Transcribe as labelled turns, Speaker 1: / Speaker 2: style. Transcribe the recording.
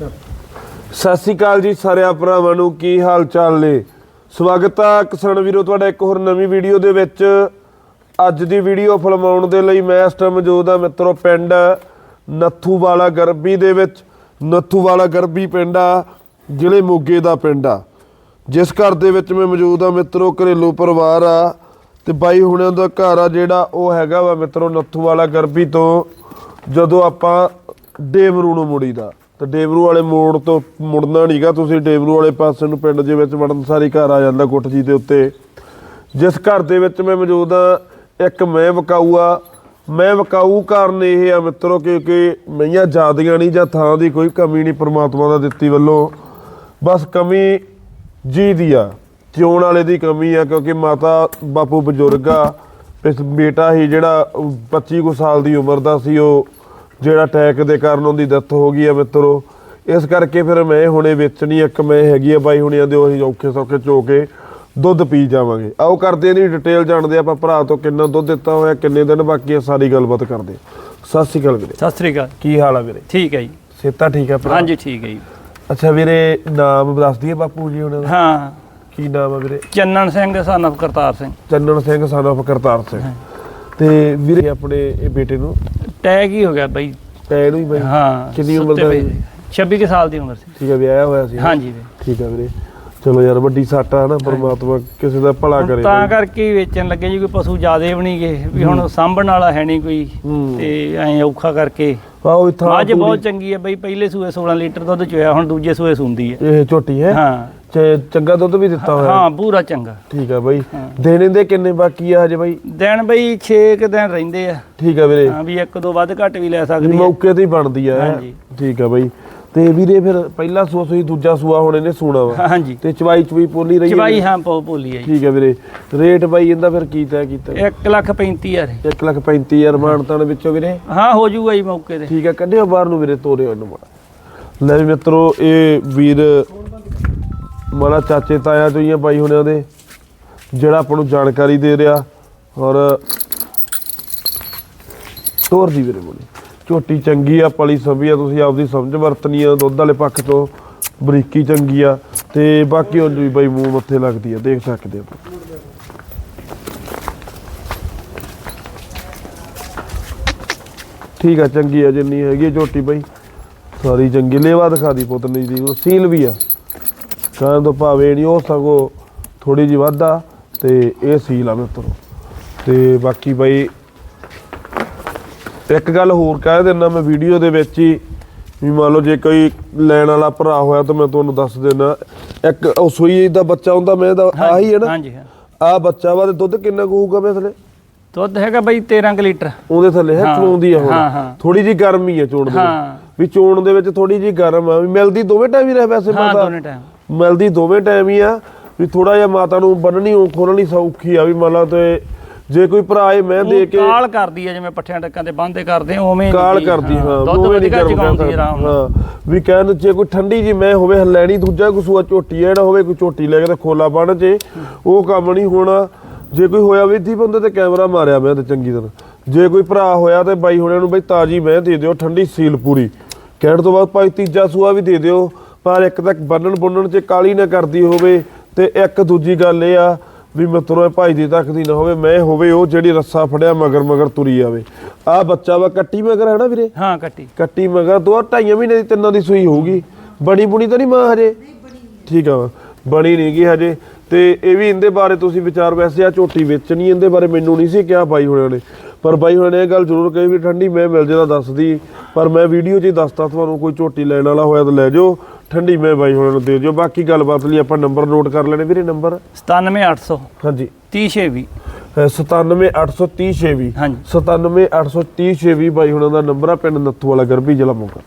Speaker 1: ਸਤਿ ਸ਼੍ਰੀ ਅਕਾਲ ਜੀ ਸਾਰਿਆਂ ਭਰਾਵਾਂ ਨੂੰ, ਕੀ ਹਾਲ ਚਾਲ ਨੇ? ਸਵਾਗਤ ਆ ਕਿਸਾਨ ਵੀਰੋ, ਤੁਹਾਡਾ ਇੱਕ ਹੋਰ ਨਵੀਂ ਵੀਡੀਓ ਦੇ ਵਿੱਚ। ਅੱਜ ਦੀ ਵੀਡੀਓ ਫਿਲਮਾਉਣ ਦੇ ਲਈ ਮੈਂ ਇਸ ਟਾਈਮ ਮੌਜੂਦ ਆ ਮਿੱਤਰੋ, ਪਿੰਡ ਨੱਥੂਵਾਲਾ ਗਰਬੀ ਦੇ ਵਿੱਚ। ਨੱਥੂਵਾਲਾ ਗਰਬੀ ਪਿੰਡ ਆ, ਜ਼ਿਲ੍ਹੇ ਮੋਗੇ ਦਾ ਪਿੰਡ ਆ। ਜਿਸ ਘਰ ਦੇ ਵਿੱਚ ਮੈਂ ਮੌਜੂਦ ਆ ਮਿੱਤਰੋ, ਘਰੇਲੂ ਪਰਿਵਾਰ ਆ। ਤੇ ਬਾਈ ਹੁਣਿਆਂ ਦਾ ਘਰ ਆ ਜਿਹੜਾ ਉਹ ਹੈਗਾ ਵਾ ਮਿੱਤਰੋ, ਨੱਥੂਵਾਲਾ ਗਰਬੀ ਤੋਂ ਜਦੋਂ ਆਪਾਂ ਡੇਵਰੂ ਨੂੰ ਮੁੜੀਦਾ। ਤੇ ਡੇਵਰੂ ਵਾਲੇ ਮੋੜ ਤੋਂ ਮੁੜਨਾ ਨਹੀਂਗਾ ਤੁਸੀਂ ਡੇਵਰੂ ਵਾਲੇ ਪਾਸੇ ਨੂੰ ਪਿੰਡ ਦੇ ਵਿੱਚ ਵੜਨ ਸਾਰੀ ਘਰ ਆ ਜਾਂਦਾ ਗੁੱਠ ਦੇ ਉੱਤੇ। ਜਿਸ ਘਰ ਦੇ ਵਿੱਚ ਮੈਂ ਮੌਜੂਦ ਆ ਇੱਕ ਮੈਂ ਵਕਾਊ ਆ। ਮੈਂ ਵਕਾਊ ਕਾਰਨ ਇਹ ਆ ਮਿੱਤਰੋ ਕਿਉਂਕਿ ਮਈਆਂ ਜਾਦੀਆਂ ਨਹੀਂ ਜਾਂ ਥਾਂ ਦੀ ਕੋਈ ਕਮੀ ਨਹੀਂ ਪ੍ਰਮਾਤਮਾ ਦਾ ਦਿੱਤੀ ਵੱਲੋਂ। ਬਸ ਕਮੀ ਜੀ ਦੀ ਆ ਚੋਣ ਵਾਲੇ ਦੀ ਕਮੀ ਆ, ਕਿਉਂਕਿ ਮਾਤਾ ਬਾਪੂ ਬਜ਼ੁਰਗ ਆ। ਇਸ ਬੇਟਾ ਹੀ ਜਿਹੜਾ 25 ਕੁ ਸਾਲ ਦੀ ਉਮਰ ਦਾ ਸੀ, ਉਹ ਜਿਹੜਾ ਅਟੈਕ ਦੇ ਕਾਰਨ ਉਹਦੀ ਡੈਥ ਹੋ ਗਈ ਆ ਮਿੱਤਰੋ। ਇਸ ਕਰਕੇ ਫਿਰ ਮੈਂ ਹੁਣੇ ਵੇਚਣੀ ਇੱਕ ਮੈਂ ਹੈਗੀ ਆ ਬਾਈ ਹੁਣਿਆਂ ਦੇ ਉਹੀ ਔਖੇ ਸੌਖੇ ਚੋ ਕੇ ਦੁੱਧ ਪੀ ਜਾਵਾਂਗੇ। ਆਓ ਕਰਦੇ ਇਹਦੀ ਡਿਟੇਲ ਜਾਣਦੇ ਆਪਾਂ ਭਰਾ ਤੋਂ ਕਿੰਨਾ ਦੁੱਧ ਦਿੱਤਾ ਹੋਇਆ ਕਿੰਨੇ ਦਿਨ ਬਾਕੀ ਆ ਸਾਰੀ ਗੱਲਬਾਤ ਕਰਦੇ ਸਤਿ ਸ਼੍ਰੀ ਅਕਾਲ ਵੀਰੇ।
Speaker 2: ਸਤਿ ਸ੍ਰੀ ਅਕਾਲ।
Speaker 1: ਕੀ ਹਾਲ ਆ ਵੀਰੇ?
Speaker 2: ਠੀਕ ਹੈ ਜੀ।
Speaker 1: ਸੇਤਾ ਠੀਕ ਆ ਭਰਾ?
Speaker 2: ਹਾਂਜੀ ਠੀਕ ਹੈ ਜੀ।
Speaker 1: ਅੱਛਾ ਵੀਰੇ ਨਾਮ ਦੱਸ ਦਈਏ ਬਾਪੂ ਜੀ ਉਹਨਾਂ ਦਾ।
Speaker 2: ਹਾਂ।
Speaker 1: ਕੀ ਨਾਮ ਆ ਵੀਰੇ?
Speaker 2: Channan Singh son of Kartar Singh.
Speaker 1: Channan Singh son of Kartar Singh. ਤੇ ਵੀਰੇ ਆਪਣੇ ਇਹ ਬੇਟੇ ਨੂੰ
Speaker 2: ਟੈਗ ਹੀ ਹੋ ਗਿਆ ਬਾਈ।
Speaker 1: ਟੈਨ ਹੀ ਬਾਈ।
Speaker 2: ਹਾਂ
Speaker 1: ਕਿੰਨੀ ਉਮਰ
Speaker 2: ਸੁੱਤੇ
Speaker 1: ਦਾ
Speaker 2: ਪਏ
Speaker 1: ਸੀ?
Speaker 2: ਸੀ। 26 ਕੁ ਸਾਲ ਦੀ ਉਮਰ ਸੀ।
Speaker 1: ਠੀਕ ਹੈ ਵਿਆਹਿਆ ਹੋਇਆ ਸੀ।
Speaker 2: ਹਾਂਜੀ ਵੀਰੇ।
Speaker 1: ਠੀਕ ਹੈ ਵੀਰੇ। ਚਲੋ ਯਾਰ ਵੱਡੀ ਸੱਟ ਆ ਨਾ ਪਰਮਾਤਮਾ ਕਿਸੇ ਦਾ ਭਲਾ
Speaker 2: ਹੁਣ
Speaker 1: ਕਰੇ
Speaker 2: ਤਾਂ
Speaker 1: ਬਾਈ।
Speaker 2: ਕਰਕੇ ਹੀ ਵੇਚਣ ਲੱਗੇ ਜੀ ਕੋਈ ਪਸ਼ੂ ਜ਼ਿਆਦੇ ਵੀ ਨਹੀਂ ਗਏ। ਵੀ ਹੁਣ ਸਾਂਭਣ ਵਾਲਾ ਹੈ ਨਹੀਂ ਕੋਈ।
Speaker 1: ਹੂੰ।
Speaker 2: ਤੇ ਐਂ ਔਖਾ ਕਰਕੇ।
Speaker 1: ਆਓ ਇੱਥਾਂ
Speaker 2: ਮੱਝ ਬਹੁਤ ਚੰਗੀ ਹੈ ਬਈ ਪਹਿਲੇ ਸੂਏ 16 ਲੀਟਰ ਦੁੱਧ ਚੋਇਆ ਹੁਣ ਦੂਜੇ ਸੂਏ ਸੁੰਦੀ ਹੈ।
Speaker 1: ਇਹ ਝੋਟੀ ਹੈ?
Speaker 2: ਹਾਂ।
Speaker 1: ਚ- ਚੰਗਾ ਦੁੱਧ ਵੀ ਦਿੱਤਾ ਹੋਇਆ।
Speaker 2: ਹਾਂ ਪੂਰਾ ਚੰਗਾ।
Speaker 1: ਠੀਕ ਹੈ ਬਾਈ। ਦੇਣੇ ਦੇ ਕਿੰਨੇ ਬਾਕੀ ਆ ਹਜੇ ਬਾਈ?
Speaker 2: ਦਿਨ ਬਈ 6 ਕੁ ਦਿਨ ਰਹਿੰਦੇ ਆ।
Speaker 1: ਠੀਕ ਹੈ ਵੀਰੇ।
Speaker 2: ਹਾਂ ਵੀ ਇੱਕ ਦੋ ਵੱਧ ਘੱਟ ਵੀ ਲੈ ਸਕਦੀ ਹੈ
Speaker 1: ਮੌਕੇ ਤੇ ਹੀ ਬਣਦੀ ਆ।
Speaker 2: ਹਾਂਜੀ।
Speaker 1: ਠੀਕ ਹੈ ਬਾਈ। ਤੇ ਵੀਰੇ ਫਿਰ ਪਹਿਲਾ ਸੂਆ ਸੂਈ ਦੂਜਾ ਸੂਆ ਹੁਣ ਇਹਨੇ ਸੂਣਾ ਵਾ।
Speaker 2: ਹਾਂਜੀ।
Speaker 1: ਤੇ ਚਵਾਈ ਚਵਾਈ ਪੋਲੀ ਰਹੀ ਹੈ
Speaker 2: ਚਵਾਈ ਹਾਂ ਪੋ ਭੋਲੀ ਹੈ
Speaker 1: ਠੀਕ ਹੈ ਵੀਰੇ। ਰੇਟ ਬਾਈ ਇਹਦਾ ਫਿਰ ਕੀ ਤੈਅ ਕੀਤਾ
Speaker 2: 1 ਲੱਖ 35000
Speaker 1: 1 ਲੱਖ 35000 ਮਾਨਤਾਨ ਵਿੱਚੋਂ ਵੀਰੇ।
Speaker 2: ਹਾਂ ਹੋ ਜਾਊਗਾ ਜੀ ਮੌਕੇ ਤੇ।
Speaker 1: ਠੀਕ ਹੈ ਕੱਢਿਓ ਬਾਹਰ ਨੂੰ ਵੀਰੇ ਤੋਰਿਓ ਇਹਨੂੰ ਲੈ ਮਿੱਤਰੋ ਇਹ ਵੀਰ ਮਾੜਾ ਚਾਚੇ ਤਾਇਆ ਚੋਂ ਹੀ ਆ ਬਾਈ ਹੁਣਿਆਂ ਦੇ, ਜਿਹੜਾ ਆਪਾਂ ਨੂੰ ਜਾਣਕਾਰੀ ਦੇ ਰਿਹਾ ਔਰ ਤੋਰ ਦੀ ਵੀਰੇ ਬੋਲੀ ਝੋਟੀ ਚੰਗੀ ਆ, ਪਲੀ ਸਭੀ ਆ, ਤੁਸੀਂ ਆਪਦੀ ਸਮਝ ਵਰਤਨੀ ਆ, ਦੁੱਧ ਵਾਲੇ ਪੱਖ ਤੋਂ ਬਰੀਕੀ ਚੰਗੀ ਆ ਤੇ ਬਾਕੀ ਉਹ ਵੀ ਬਾਈ ਮੂੰਹ ਮੱਥੇ ਲੱਗਦੀ ਆ, ਦੇਖ ਸਕਦੇ ਆ ਠੀਕ ਆ, ਚੰਗੀ ਆ ਜਿੰਨੀ ਹੈਗੀ ਆ ਝੋਟੀ ਬਾਈ। ਸਾਰੀ ਚੰਗੀ, ਲੇਵਾ ਦਿਖਾ ਦੀ ਪੁੱਤ ਨਹੀਂ ਦੀ ਉਹ ਸੀਲ ਵੀ ਆ। ਕਾਂ ਤੋਂ ਭਾਵੇਂ ਨਹੀਂ ਉਹ ਸਗੋ ਥੋੜੀ ਜਿਹੀ ਵਾਧਾ ਤੇ ਇਹ ਸੀਲ ਆ ਮਿੱਤਰੋ ਤੇ ਬਾਕੀ ਬਾਈ ਇੱਕ ਗੱਲ ਹੋਰ ਕਹਿ ਦਿੰਦਾ ਮੈਂ ਵੀਡੀਓ ਦੇ ਵਿੱਚ ਹੀ ਵੀ ਮੰਨ ਲਓ ਜੇ ਕੋਈ ਲੈਣ ਵਾਲਾ ਭਰਾ ਹੋਇਆ ਤਾਂ ਮੈਂ ਤੁਹਾਨੂੰ ਦੱਸ ਦੇਣਾ ਇੱਕ ਉਹ ਸੂਈ ਦਾ ਬੱਚਾ ਹੁੰਦਾ ਮੈਂ ਦਾ ਆਹੀ ਹੈ ਨਾ।
Speaker 2: ਹਾਂਜੀ ਹਾਂ।
Speaker 1: ਆ ਬੱਚਾ ਵਾ ਤੇ ਦੁੱਧ ਕਿੰਨਾ ਕੁ ਹੋਊਗਾ ਮੇਰੇ ਥੱਲੇ?
Speaker 2: ਦੁੱਧ ਹੈਗਾ ਬਈ 13 ਕੁ ਲੀਟਰ।
Speaker 1: ਉਹਦੇ ਥੱਲੇ ਹੈ
Speaker 2: ਹਾਂ,
Speaker 1: ਚੋਂਦੀ ਆ
Speaker 2: ਹਾਂ,
Speaker 1: ਹੁਣ।
Speaker 2: ਹਾਂ।
Speaker 1: ਥੋੜੀ ਜੀ ਗਰਮੀ ਆ ਚੋਣ ਦੇ
Speaker 2: ਹਾਂ।
Speaker 1: ਵਿੱਚ ਵੀ ਚੋਣ ਦੇ ਵਿੱਚ ਥੋੜੀ ਜੀ ਗਰਮ ਆ ਵੀ ਮਿਲਦੀ ਦੋਵੇਂ ਟਾਈਮ ਹੀ ਰਹਿ ਵੈਸੇ
Speaker 2: ਹਾਂ
Speaker 1: ਮਾਤਾ
Speaker 2: ਦੋਨੇ ਟਾਈਮ
Speaker 1: ਮਿਲਦੀ ਦੋਵੇਂ ਟਾਈਮ ਹੀ ਆ ਵੀ ਥੋੜਾ ਜਿਹਾ ਮਾਤਾ ਨੂੰ ਬੰਨਣੀ ਉਹ ਖੋਲਣੀ ਸੌਖੀ ਆ ਵੀ ਮੰਨ ਲਾ ਤੇ ਜੇ ਕੋਈ ਭਰਾ ਇਹ ਮੈਂ ਦੇ ਕੇ
Speaker 2: ਕਾਲ ਕਰਦੀ ਹੈ ਜਿਵੇਂ ਪੱਠਿਆਂ ਟੱਕਾਂ ਤੇ ਬੰਦੇ ਕਰਦੇ ਉਵੇਂ
Speaker 1: ਕਾਲ ਕਰਦੀ ਹਾਂ
Speaker 2: ਦੁੱਧ ਵਧੀਆ ਜਗਾਉਂਦੀ ਆਰਾਮ ਨਾਲ।
Speaker 1: ਹਾਂ ਵੀ ਕਹਿਣ ਜੇ ਕੋਈ ਠੰਡੀ ਜੀ ਮੈਂ ਹੋਵੇ ਲੈਣੀ ਦੂਜਾ ਕੋਈ ਸੂਆ ਝੋਟੀ ਜਿਹੜਾ ਹੋਵੇ ਕੋਈ ਝੋਟੀ ਲੈ ਕੇ ਤੇ ਖੋਲਾ ਬਣ ਜੇ ਉਹ ਕੰਮ ਨਹੀਂ ਹੋਣਾ। ਜੇ ਕੋਈ ਹੋਇਆ ਵੀ ਇੱਥੇ ਬੰਦੇ ਤੇ ਕੈਮਰਾ ਮਾਰਿਆ ਮੈਂ ਤੇ ਚੰਗੀ ਤਰ੍ਹਾਂ। ਜੇ ਕੋਈ ਭਰਾ ਹੋਇਆ ਤੇ ਬਾਈ ਹੁਣਿਆਂ ਨੂੰ ਬਈ ਤਾਜੀ ਮੈਂ ਦੇ ਦਿਓ ਠੰਡੀ ਸੀਲ ਪੂਰੀ। ਕਹਿਣ ਤੋਂ ਬਾਅਦ ਭਾਈ ਤੀਜਾ ਸੂਆ ਵੀ ਦੇ ਦਿਓ। ਪਰ ਇੱਕ ਤੱਕ ਬੰਨਣ ਬੁੰਨਣ ਚ ਕਾਲੀ ਨਾ ਕਰਦੀ ਹੋਵੇ ਤੇ ਇੱਕ ਦੂਜੀ ਗੱਲ ਇਹ ਆ ਵੀ ਮਿੱਤਰੋ ਭਾਈ ਦੀ ਤੱਕ ਦੀ ਨਾ ਹੋਵੇ ਮੈਂ ਹੋਵੇ ਉਹ ਜਿਹੜੀ ਰੱਸਾ ਫੜਿਆ ਮਗਰ ਮਗਰ ਤੁਰੀ ਆਵੇ। ਆ ਬੱਚਾ ਵਾ ਕੱਟੀ ਮਗਰ ਹੈ ਨਾ ਵੀਰੇ?
Speaker 2: ਹਾਂ ਕੱਟੀ।
Speaker 1: ਕੱਟੀ ਮਗਰ ਦੋ ਢਾਈਆਂ ਮਹੀਨੇ ਦੀ ਤਿੰਨਾਂ ਦੀ ਸੂਈ ਹੋਊਗੀ। ਬਣੀ ਬੁਣੀ ਤਾਂ ਨਹੀਂ ਮਾਂ ਹਜੇ? ਠੀਕ ਆ ਬਣੀ ਨਹੀਂ ਗਈ ਹਜੇ। ਤੇ ਇਹ ਵੀ ਇਹਦੇ ਬਾਰੇ ਤੁਸੀਂ ਵਿਚਾਰ ਵੈਸੇ ਆ ਝੋਟੀ ਵੇਚਣੀ ਇਹਦੇ ਬਾਰੇ ਮੈਨੂੰ ਨਹੀਂ ਸੀ ਕਿਹਾ ਬਾਈ ਹੋਣਿਆਂ ਨੇ। ਪਰ ਬਾਈ ਹੋਣਿਆਂ ਨੇ ਇਹ ਗੱਲ ਜ਼ਰੂਰ ਕਹੀ ਵੀ ਠੰਡੀ ਮੈਂ ਮਿਲ ਜੇ ਤਾਂ ਦੱਸਦੀ। ਪਰ ਮੈਂ ਵੀਡੀਓ 'ਚ ਹੀ ਦੱਸਤਾ ਤੁਹਾਨੂੰ ਕੋਈ ਝੋਟੀ ਲੈਣ ਵਾਲਾ ਹੋਇਆ ਤਾਂ ਲੈ ਜਾਓ। ਠੰਡੀ ਮੈਂ ਬਾਈ ਹੋਣਿਆਂ ਨੂੰ ਦੇ ਦਿਓ। ਬਾਕੀ ਗੱਲਬਾਤ ਲਈ ਆਪਾਂ ਨੰਬਰ ਨੋਟ ਕਰ ਲੈਣੇ ਵੀਰੇ ਨੰਬਰ?
Speaker 2: 97800
Speaker 1: ਹਾਂਜੀ।
Speaker 2: 30
Speaker 1: 97830 ਛੇਵੀ
Speaker 2: ਹਾਂਜੀ।
Speaker 1: 97830 ਛੇਵੀ ਬਾਈ ਹੁਣਾਂ ਦਾ ਨੰਬਰ ਆ ਪਿੰਡ ਨੱਥੂ ਵਾਲਾ ਗਰਭੀ ਜ਼ਿਲ੍ਹਾ ਮੋਗਾ।